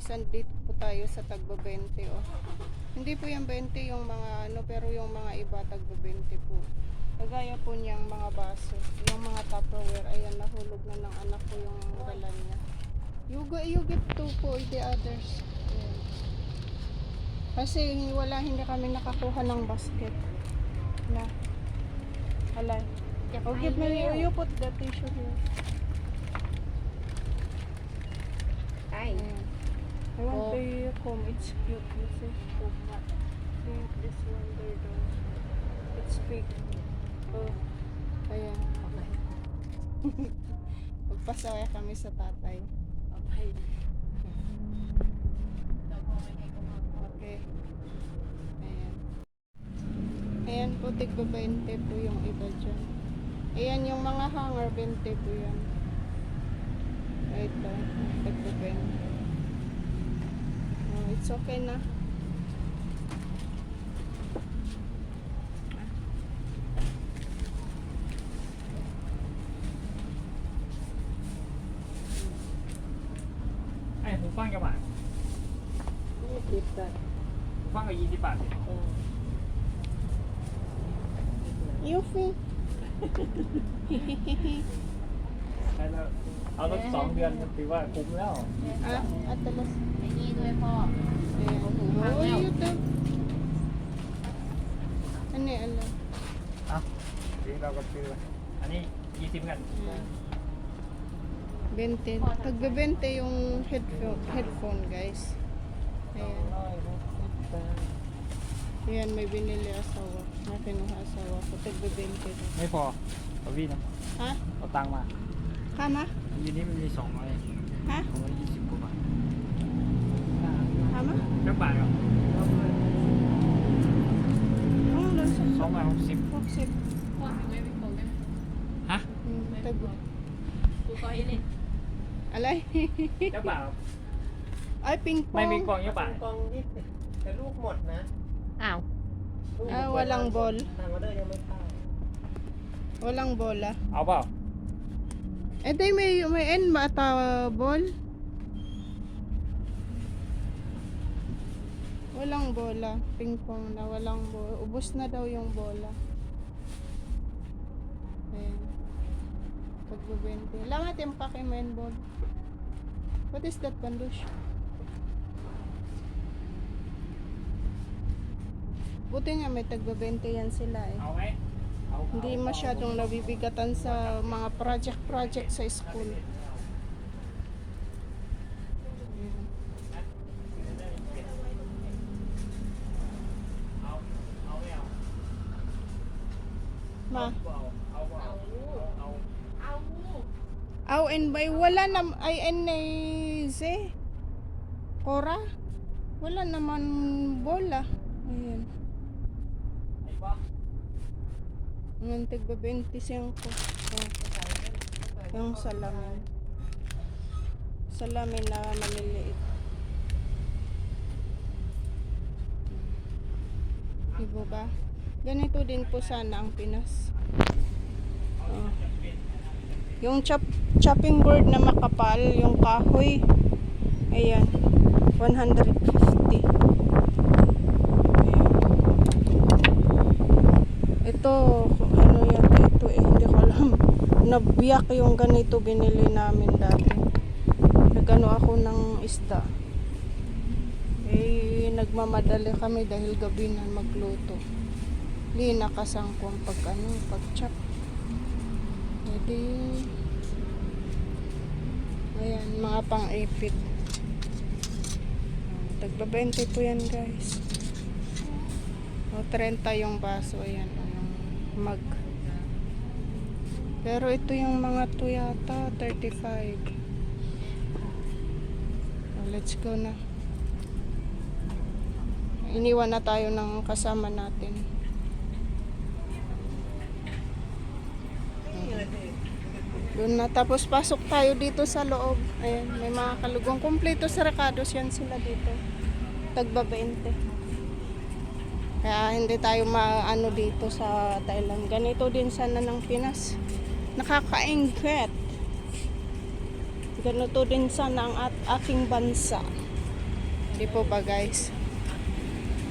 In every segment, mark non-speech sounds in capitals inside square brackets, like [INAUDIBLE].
guys, andito po tayo sa tagba 20 oh. Hindi po yung 20 yung mga ano, pero yung mga iba tagba 20 po. Kagaya po niyang mga baso, yung mga Tupperware, ayan nahulog na ng anak ko yung rala niya. You, go, you get two po, the others. Ayan. Kasi wala, hindi kami nakakuha ng basket. Na. Hala. Oh, give me, you, you put the tissue here. Ay. Ayan. I want Oh. the comb. It's cute. This is comb. See, this there though. It's big. Oh. Ayan. [LAUGHS] Magpasaya kami sa tatay. Okay. Okay. Ayan. Ayan po, tigba 20 po yung iba dyan. Ayan yung mga hanger, 20 po yan. Ito, tigba 20. Oh, it's okay na.ไอ้หูฟังกี่บาท ยี่สิบบาท หูฟังก็ยี่สิบบาท เออ Yuffie. ใช่แล้วเอารถสองเดือนถือว่าคุ้มแล้ว ah, atalas. ไอ้ นี่ด้วยพ่อ Ayan. Hang Oh, out. you too. Ano yan, ano? อะทีเราก็ซื้ออันนี้ยี่สิบกัน Ayan. 20. Tagba 20 yung headphone, headphone guys. Ayan. Ayan, may binili asawa. May kinuha asawa ko. Tagba 20 daw. ไม่พอเอาวิ่งนะ Ha? เอาตังค์มา Kama? อันนี้มันมีสองร้อย Ha? สองร้อยยี่สิบ จักบาทครับอ้าวแล้วสองบาทหกสิบหกสิบพ่อถึงไม่เป็นคนได้ไฮะอืมแต่กกูคอยนี่อะไร จักบาทครับไอ้ปิงปองไม่มีกองจักบาทกองยี่สิบแต่ลูกหมดนะอ้าวเอาวลังบอลต่างอเดอร์ยังไม่เข้าวลังบอลละเอาเปล่า เอ็ดได้ไม่ไม่เอ็นมาตาบอล Walang bola. Ping-pong na walang bola. Ubus na daw yung bola. Ayan. Pagbubente. Langat yung pakimain board. What is that, Pandush? Buti nga may tagbabente yan sila eh. Okay. Hindi masyadong nabibigatan sa mga project-project sa school. Ma. Aw, and by wala na ay and ay Z. Cora. Wala naman bola. Ayun. Ay ba? Ang tigba 25 ko. Yung salamin. Salamin na maliliit. Diba ba? Ganito din po sana ang Pinas. Oh. Yung chop, chopping board na makapal, yung kahoy. Ayan. 150. Ayan. Ito, ano yata ito eh, hindi ko alam. Nabiyak yung ganito binili namin dati. Nagano ako ng isda. Eh, nagmamadali kami dahil gabi na magluto. Linakas ang kung pag ano, pag chop. Edi, ayan, mga pang-ipit. Tagba 20 po yan guys. O, 30 yung baso. Ayan, yung mug. Pero ito yung mga to yata, 35. O, let's go na. Iniwan na tayo ng kasama natin. Doon na. Tapos pasok tayo dito sa loob. Ayan, may mga kalugong. Kompleto sarakados yan sila dito. Tagba 20. Kaya hindi tayo maano dito sa Thailand. Ganito din sana ng Pinas. Nakakaingget. Ganito din sana ang at aking bansa. Hindi po ba guys?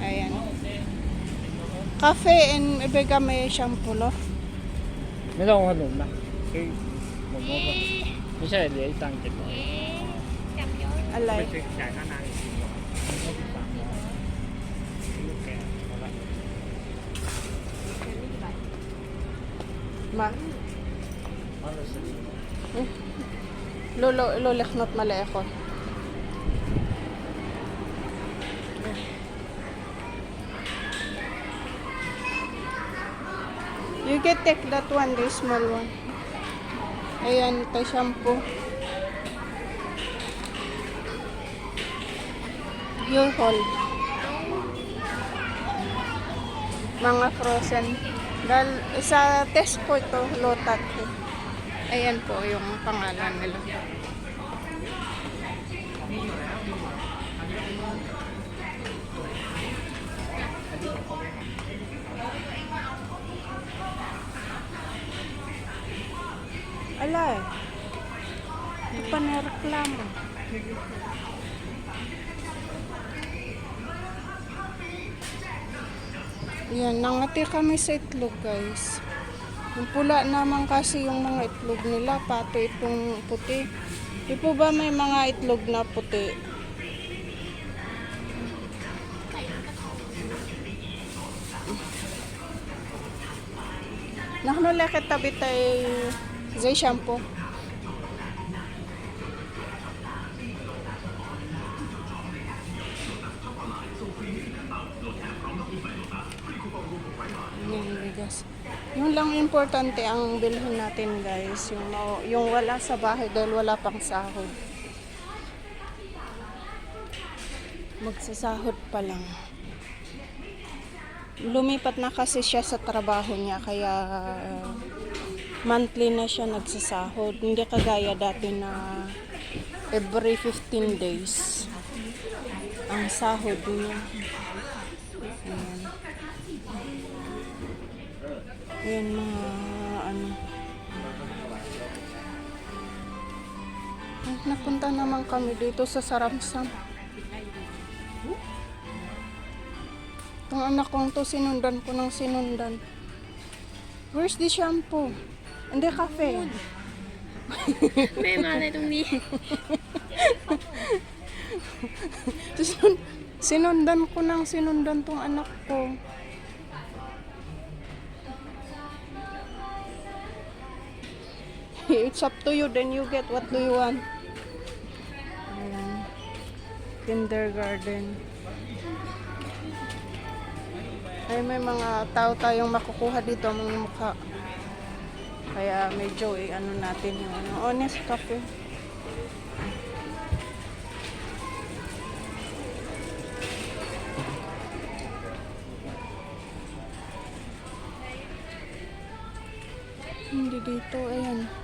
Ayan. Cafe and ibigay may shampoo, no? Meron ko na. Okay. ขนมนะคือหมดงบอะไม่ใช่เหลืออีกตังค์เจ็ดร้อย Alay. ไม่ใช่จ่ายค่าน้ำอีกสี่ร้อยงบอีกสามร้อยลูกแกเอาละ Ma. เอาละสิ Lolo, loleknot mali ako. You get take that one, the small one. Ayan, ito shampoo. Your hold. Mga frozen. Dahil sa test ko ito, lotat. Ayan po yung pangalan nila. Nireklamo. Yan, nangati kami sa itlog guys. Yung pula naman kasi yung mga itlog nila, pati itong puti. Di po ba may mga itlog na puti? Nahnu leket tabi tay zay shampoo. Bigas. Yung lang importante ang bilhin natin guys, yung, yung wala sa bahay dahil wala pang sahod. Magsasahod pa lang. Lumipat na kasi siya sa trabaho niya kaya monthly na siya nagsasahod. Hindi kagaya dati na every 15 days ang sahod niya. Ayan. Ayan mga ano. At napunta naman kami dito sa Saramsam. Itong anak kong to sinundan ko ng sinundan. Where's the shampoo? And the cafe? May malay itong ni. [LAUGHS] Sinundan ko ng sinundan tong anak ko. It's up to you, then you get what do you want. Ayan. Kindergarten. Ay, may mga tao tayong makukuha dito, mga mukha. Kaya medyo eh, ano natin yung ano, honest cafe. Hindi dito, ayan.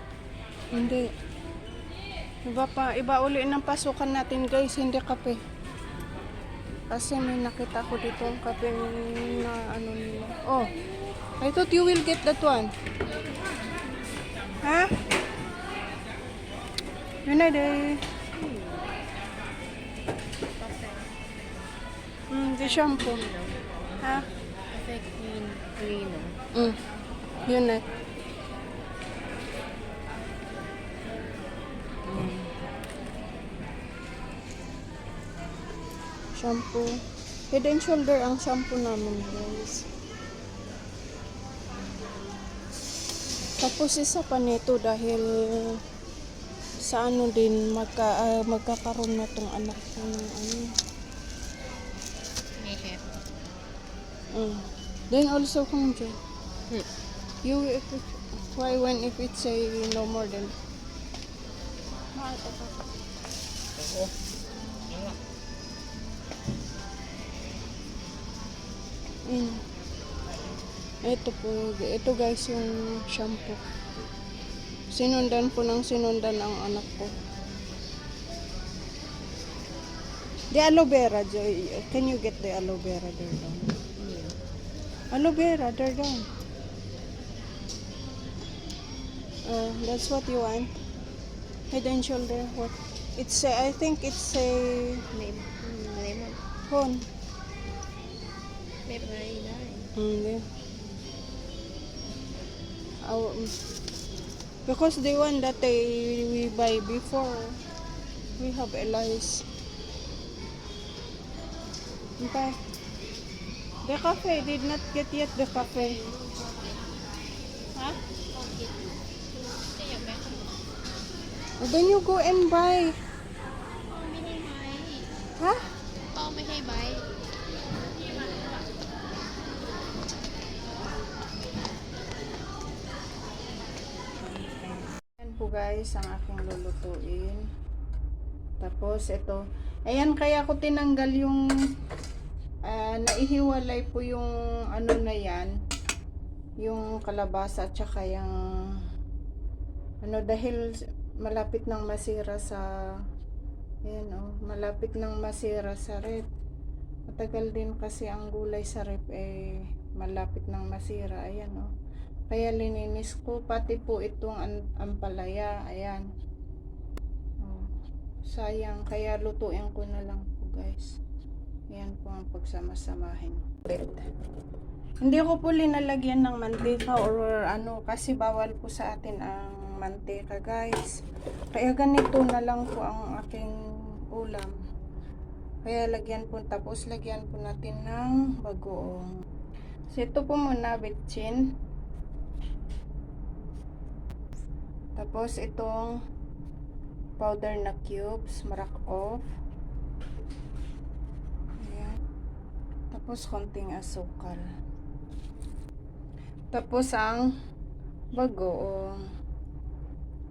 Hindi. Iba pa, iba uli ng pasukan natin guys, hindi kape. Kasi may nakita ko dito ang kape na ano nila. Oh, I thought you will get that one. Ha? Yun na day. Hmm, di shampoo. Ha? Perfect clean cleaner. Mm. Yun na. Shampoo. Head and shoulder ang shampoo namin, guys. Tapos isa pa nito dahil sa ano din magka, ah, magkakaroon na tong anak ko ng ano. May hair. Mm. Then also kung dyan. Hmm. You if it, why when if it's say no more than Mahal pa pa. Oo. Mm. Ito po, ito guys yung shampoo. Sinundan po ng sinundan ang anak ko. The aloe vera, Joy. Can you get the aloe vera there down? Aloe vera, there down. Uh, that's what you want. Head and shoulder. What? It's a, I think it's a Lemon. Lemon. Hon. May pangainay. Hindi. Our, um, because the one that they, we buy before, we have Elias. In fact, the cafe did not get yet the cafe. Huh? Well, then you go and buy. Huh? Guys, ang aking lulutuin. Tapos ito, ayan kaya ko tinanggal yung ah, naihiwalay po yung ano na yan, yung kalabasa at saka yung ano dahil malapit nang masira sa ayan oh, malapit nang masira sa rep. Matagal din kasi ang gulay sa rep eh malapit nang masira. Ayan oh. Kaya lininis ko pati po itong ampalaya. Ayan. Oh, sayang. Kaya lutuin ko na lang po guys. Ayan po ang pagsama-samahin. Bread. Hindi ko po linalagyan ng mantika or ano kasi bawal po sa atin ang mantika guys. Kaya ganito na lang po ang aking ulam. Kaya lagyan po tapos lagyan po natin ng bagoong. So ito po muna bitchin. Tapos itong powder na cubes, marak off. Ayan. Tapos konting asukal. Tapos ang bagoong.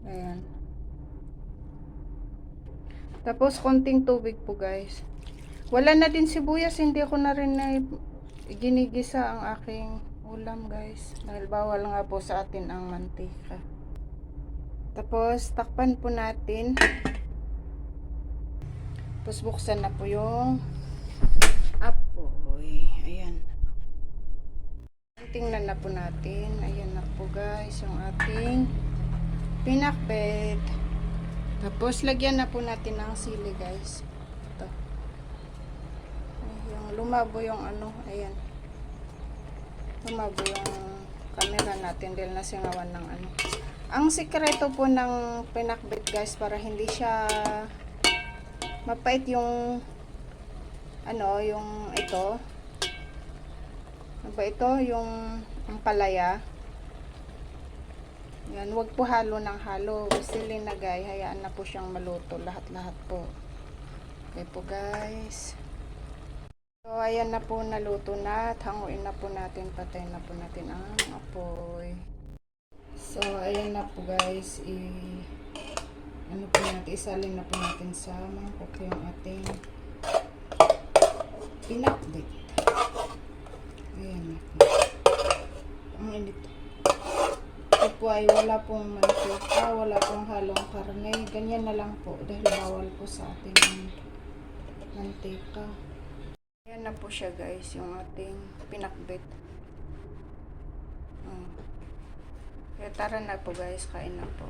Ayan. Tapos konting tubig po guys. Wala na din sibuyas, hindi ko na rin na ginigisa ang aking ulam guys. Dahil bawal nga po sa atin ang mantika. Tapos, takpan po natin. Tapos, buksan na po yung apoy. Ayan. Tingnan na po natin. Ayan na po guys, yung ating pinakbet. Tapos, lagyan na po natin ng sili guys. Ito. Yung lumabo yung ano, ayan. Lumabo yung camera natin dahil nasingawan ng ano. Ang sikreto po ng pinakbit guys para hindi siya mapait yung ano, yung ito. Ano ba ito? Yung ang palaya. Yan, wag po halo ng halo. Basta linagay, hayaan na po siyang maluto. Lahat-lahat po. Okay po guys. So, ayan na po naluto na. At hanguin na po natin. Patayin na po natin ang apoy. So, ayan na po guys. I, ano po natin, isalin na po natin sa mangkok yung ating pinakbit. Ayan na po. Ang init. Ito po ay wala pong mantika, wala pong halong karne. Ganyan na lang po dahil bawal po sa ating mantika. Ayan na po siya guys, yung ating pinakbit. Mm. Kaya tara na po guys, kain na po.